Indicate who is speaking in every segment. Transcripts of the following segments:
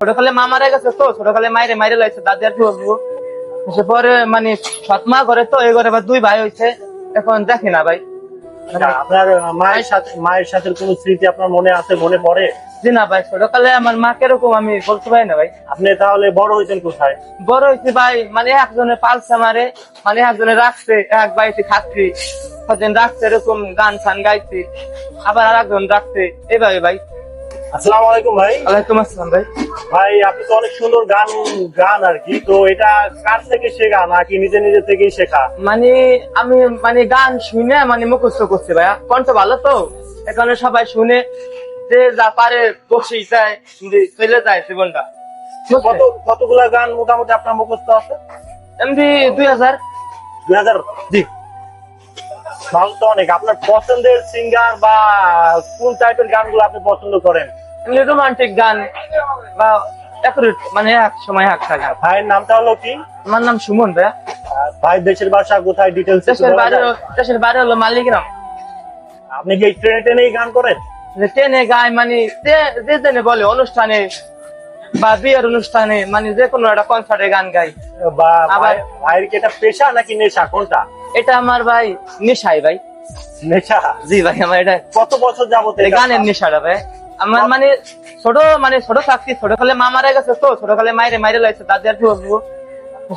Speaker 1: ছোটকালে মা মারা গেছে তো ছোটকালে মাইরে মাইরে লাগছে দাদি আর বলব পরে মানে সৎ মা ঘরে তো এই ঘরে দুই ভাই হয়েছে এখন দেখি না ভাই।
Speaker 2: আচ্ছা, আপনার মায়ের সাথে মায়ের সাথে কোনো স্মৃতি আপনার মনে আছে মনে পড়ে?
Speaker 1: জি না ভাই ছোটকালে আমার মা কীরকম আমি বলতে পারি না ভাই।
Speaker 2: আপনি তাহলে বড় হয়েছেন কোথায়?
Speaker 1: বড় হয়েছে ভাই মানে একজনে পালসা মারে মানে একজনে রাখছে এক বাড়িতে খাচ্ছি। কদিন রাখছে এরকম গান ফান গাইছি আবার আর একজন রাখছে এইভাবে ভাই।
Speaker 2: আসসালামু আলাইকুম ভাই।
Speaker 1: আলাইকুম আসসালাম ভাই।
Speaker 2: ভাই আপনি তো অনেক সুন্দর গান গান আর কি তো এটা কার থেকে শেখা নাকি নিজে নিজে থেকেই শেখা?
Speaker 1: মানে আমি মানে গান শুনে মানে মুখস্থ করছি ভাইয়া। কণ্ঠ ভালো তো? এখানে সবাই শুনে যে যা পারে বসে যায় চলে যায় জীবনটা।
Speaker 2: কত কতগুলা গান মোটামুটি আপনার মুখস্থ আছে?
Speaker 1: এমনি দুই হাজার।
Speaker 2: দুই হাজার?
Speaker 1: জি।
Speaker 2: ভালো তো অনেক। আপনার পছন্দের সিঙ্গার বা কোন টাইপের গানগুলো আপনি পছন্দ করেন?
Speaker 1: রোমান্টিক গান বা মানে এক সময় এক থাকে
Speaker 2: ভাইয়ের নামটা হলো কি?
Speaker 1: আমার নাম সুমন ভাইয়া।
Speaker 2: ভাই দেশের বাসা কোথায়? ডিটেলস
Speaker 1: দেশের বাড়ি দেশের বাড়ি হলো মালিগ্রাম।
Speaker 2: আপনি কি ট্রেনে ট্রেনেই গান করেন?
Speaker 1: ট্রেনে গায় মানে যে যে জেনে বলে অনুষ্ঠানে বা বিয়ের অনুষ্ঠানে মানে যে কোনো একটা কনসার্টে গান গাই।
Speaker 2: বা
Speaker 1: আবার-
Speaker 2: ভাইয়ের কি এটা পেশা নাকি নেশা? কোনটা?
Speaker 1: এটা আমার ভাই নেশাই ভাই।
Speaker 2: নেশা?
Speaker 1: জি ভাই আমার এটা
Speaker 2: কত বছর যাবত
Speaker 1: এই গানের নেশাটা ভাই। আমার মানে ছোট মানে ছোট থাকছি ছোট কালে মা মারা গেছে তো ছোট কালে মাইরে মাইরে লাইছে দাদি আর বলব?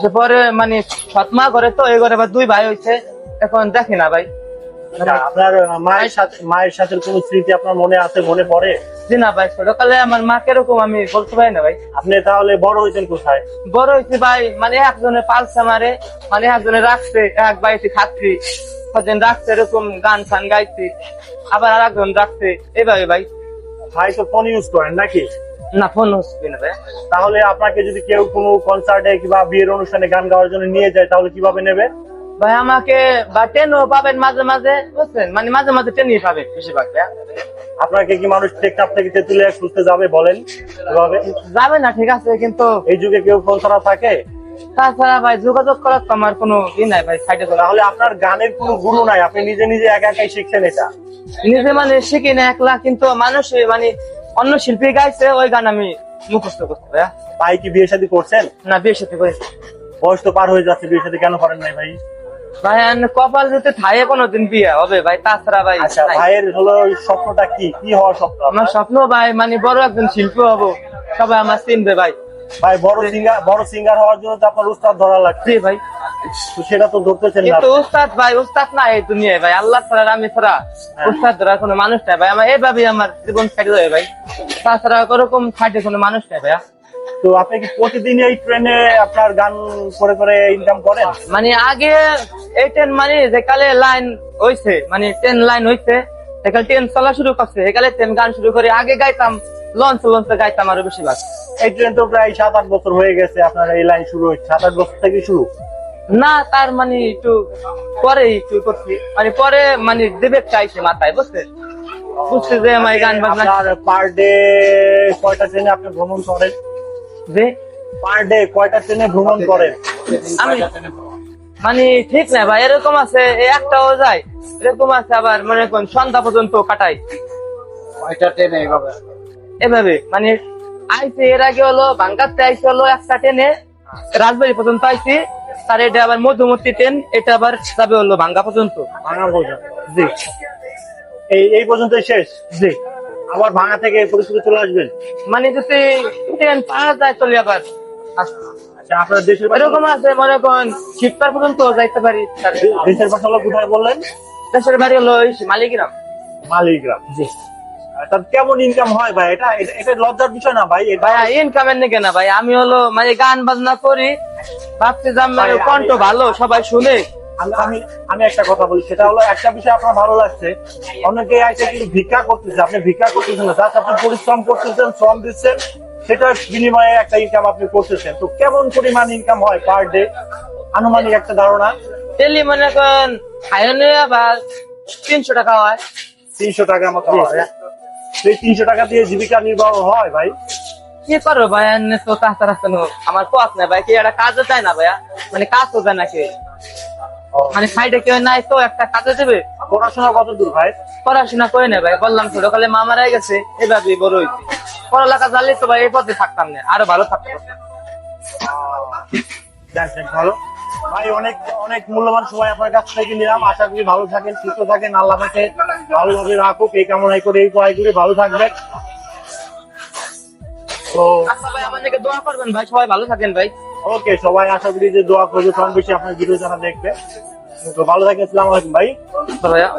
Speaker 1: সে পরে মানে সৎ মা ঘরে তো এই ঘরে দুই ভাই হয়েছে এখন দেখি না ভাই।
Speaker 2: আচ্ছা, আপনার মায়ের সাথে মায়ের সাথে কোনো স্মৃতি আপনার মনে আছে মনে পড়ে?
Speaker 1: জি না ভাই ছোট কালে আমার মা কীরকম আমি বলতে পারি না ভাই।
Speaker 2: আপনি তাহলে বড় হয়েছেন কোথায়?
Speaker 1: বড় হয়েছে ভাই মানে একজনে পালসা মারে মানে একজনে রাখছে এক বাড়িতে খাচ্ছি কদিন রাখছে এরকম গান ফান গাইছি আবার আর একজন রাখছে এইভাবে ভাই।
Speaker 2: ভাই তো ফোন ইউজ করেন নাকি?
Speaker 1: না ফোন
Speaker 2: তাহলে আপনাকে যদি কেউ কোনো কনসার্টে কিংবা বিয়ের অনুষ্ঠানে গান গাওয়ার জন্য নিয়ে যায় তাহলে কীভাবে নেবে?
Speaker 1: ভাই আমাকে বা ট্রেনও পাবেন মাঝে মাঝে বুঝছেন? মানে মাঝে মাঝে ট্রেনই পাবেন বেশিরভাগ
Speaker 2: আপনাকে কি মানুষ টেকনাফ থেকে তেতুলিয়া খুঁজতে যাবে বলেন?
Speaker 1: যাবে না ঠিক আছে কিন্তু
Speaker 2: এই যুগে কেউ ফোন ছাড়া থাকে?
Speaker 1: তাছাড়া ভাই যোগাযোগ করার তো আমার কোনো ই নাই ভাই সাইডে চলা।
Speaker 2: তাহলে আপনার গানের কোনো গুরু নাই আপনি নিজে নিজে একা একাই শিখছেন এটা?
Speaker 1: নিজে মানে শিখি না একলা কিন্তু মানুষ মানে অন্য শিল্পী গাইছে ওই গান আমি মুখস্থ করতে ভাইয়া।
Speaker 2: ভাই কি বিয়ে শাদী করছেন?
Speaker 1: না বিয়ে সাথে করেছি
Speaker 2: বয়স তো পার হয়ে যাচ্ছে বিয়ে শাদী কেন করেন নাই ভাই?
Speaker 1: ভাই কপাল যদি থাকে কোনোদিন বিয়ে হবে ভাই তাছাড়া ভাই
Speaker 2: আচ্ছা ভাইয়ের হলো স্বপ্নটা কি? কি হওয়ার স্বপ্ন
Speaker 1: আমার স্বপ্ন ভাই মানে বড় একজন শিল্পী হব। সবাই আমার চিনবে ভাই।
Speaker 2: ভাই বড় সিঙ্গার বড় সিঙ্গার হওয়ার জন্য তো আপনার উস্তাদ ধরা লাগছে।
Speaker 1: ভাই।
Speaker 2: সেটা তো ধরতেছেন না।
Speaker 1: উস্তাদ ভাই উস্তাদ না এই দুনিয়ায় ভাই। আল্লাহ ছাড়া আমি ছাড়া উস্তাদ ধরা কোনো মানুষ নাই ভাই। আমার এইভাবেই আমার জীবন কাটে যায় ভাই। তাছাড়া ওরকম খাটে কোনো মানুষ নাই ভাইয়া।
Speaker 2: তো আপনি কি প্রতিদিন এই ট্রেনে আপনার গান করে করে ইনকাম করেন?
Speaker 1: মানে আগে এই ট্রেন মানে যেকালে লাইন হইছে মানে ট্রেন লাইন হইছে সেকালে ট্রেন চলা শুরু করছে একালে ট্রেন গান শুরু করে আগে গাইতাম লঞ্চ লঞ্চে গাইতাম আরও বেশি বেশিরভাগ।
Speaker 2: এই ট্রেন তো প্রায় সাত আট বছর হয়ে গেছে আপনার এই লাইন শুরু হয়েছে। সাত আট বছর থেকে শুরু?
Speaker 1: না তার মানে একটু পরে একটু করছি। মানে পরে মানে দেবে চাইছে মাথায় বুঝতে? বুঝছে যে আমার গান বাজনা
Speaker 2: পার ডে কয়টা ট্রেনে আপনি ভ্রমণ করেন?
Speaker 1: যে?
Speaker 2: পার ডে কয়টা ট্রেনে ভ্রমণ করেন?
Speaker 1: আমি মানে ঠিক না ভাই এরকম আছে একটাও যায়। এরকম আছে আবার মনে করুন সন্ধ্যা পর্যন্ত কাটাই
Speaker 2: কয়টা ট্রেনে এইভাবে?
Speaker 1: এভাবে মানে আইসি এর আগে হলো আইসি হলো একটা ট্রেনে। রাজবাড়ি পর্যন্ত আইসি তার এটা আবার ট্রেন এটা আবার যাবে হলো ভাঙ্গা পর্যন্ত।
Speaker 2: ভাঙা পর্যন্ত।
Speaker 1: জি।
Speaker 2: এই এই পর্যন্ত শেষ?
Speaker 1: জি।
Speaker 2: আবার ভাঙা থেকে পরিস্থিতি চলে আসবেন
Speaker 1: মানে যদি ট্রেন পাওয়া যায় চলে আবার।
Speaker 2: আচ্ছা আপনার দেশের
Speaker 1: এরকম আছে মনে করেন পর্যন্ত যাইতে পারি।
Speaker 2: দেশের হলো কোথায় বললেন?
Speaker 1: দেশের বাড়ি হলো মালিগ্রাম।
Speaker 2: মালিগ্রাম।
Speaker 1: জি।
Speaker 2: তার কেমন ইনকাম হয় ভাই? এটা এটা- লজ্জার বিষয় না ভাই
Speaker 1: ইনকামের নাকি না ভাই আমি হলো মানে গান বাজনা করি কণ্ঠ ভালো সবাই শুনে।
Speaker 2: আমি আমি আমি একটা কথা বলি সেটা হলো একটা বিষয় আপনার ভালো লাগছে। অনেকে আছে কিন্তু ভিক্ষা করতেছে আপনি ভিক্ষা করতেছেন না জাস্ট আপনি পরিশ্রম করতেছেন শ্রম দিচ্ছেন সেটার বিনিময়ে একটা ইনকাম আপনি করতেছেন। তো কেমন পরিমাণ ইনকাম হয় পার ডে আনুমানিক একটা ধারণা?
Speaker 1: ডেলি মনে আবার তিনশো টাকা হয়।
Speaker 2: তিনশো টাকা মতো হয়। সেই তিনশো টাকা দিয়ে জীবিকা নির্বাহ হয় ভাই।
Speaker 1: কি করো ভাই? তো কোনো আমার পথ নাই ভাই কি একটা কাজও চায় না ভাইয়া। মানে কাজও দেয় না কেউ। মানে সাইডে কেউ নাই তো একটা কাজে দেবে।
Speaker 2: পড়াশোনা কত দূর ভাই?
Speaker 1: পড়াশোনা করে না ভাই বললাম ছোটকালে মা মারা গেছে এভাবে বড় হয়েছে। পড়ালেখা জানলে তো ভাই এই পথে থাকতাম না আরও ভালো থাকতাম।
Speaker 2: ভালো। ভাই অনেক অনেক মূল্যবান সময় আপনার কাছ থেকে নিলাম। আশা করি ভালো থাকেন সুস্থ থাকেন আল্লাহ আপনাকে ভালোভাবে রাখুক এই কামনাই করে এই কয় করে ভালো থাকবেন। তো
Speaker 1: আচ্ছা ভাই আমাদেরকে দোয়া করবেন ভাই সবাই ভালো থাকেন ভাই।
Speaker 2: ওকে সবাই আশা করি যে দোয়া করবে কম বেশি আপনার ভিডিও যারা দেখবে। তো ভালো থাকেন আসসালামু আলাইকুম ভাই।
Speaker 1: ভাইয়া